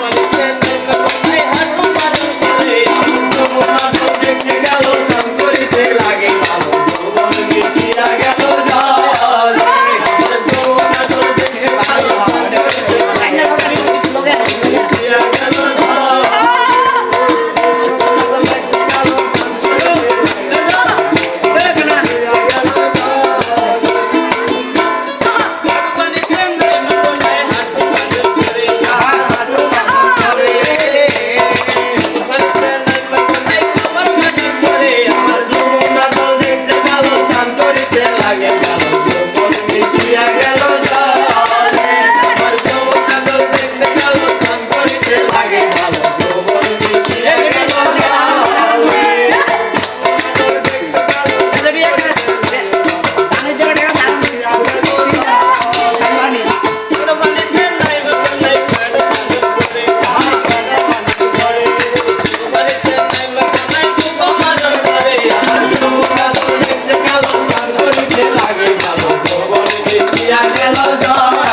Quando হইয়া গেল জয়।